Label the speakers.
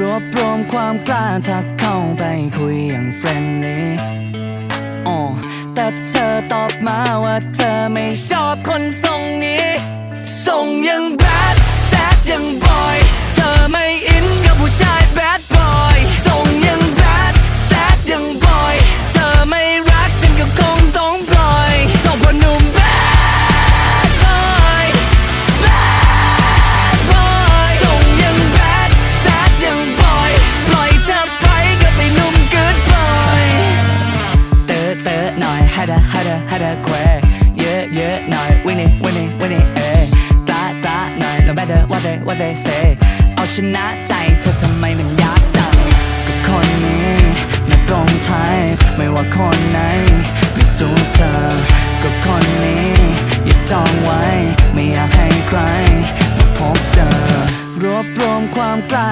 Speaker 1: รวบรวมความกล้าทักเข้าไปคุยอย่างเฟรนลี่อ๋อแต่เธอตอบมาว่าเธอไม่ชอบคนทรงนี้ส่งยังแบดแซดยังบอย เธอไม่อินกับผู้ชายแบดบอยส่งยังแบดแซดยังบอย เธอไม่รักฉันก็คงต้องปล่อย อะหน่อยฮัดะฮัดะฮัดะแควเยอะเยอะหน่อยวินี่วินี่วินี่เอ้ตาตาหน่อย no matter what they what they say เอาชนะใจเธอทำไมมันยากจังก็คนนี้ไม่ตรงไทยไม่ว่าคนไหนไม่สู้เธอก็คนนี้อย่าจองไว้ ไม่อยากให้ใครมาพบเจอรวบรวมความกล้า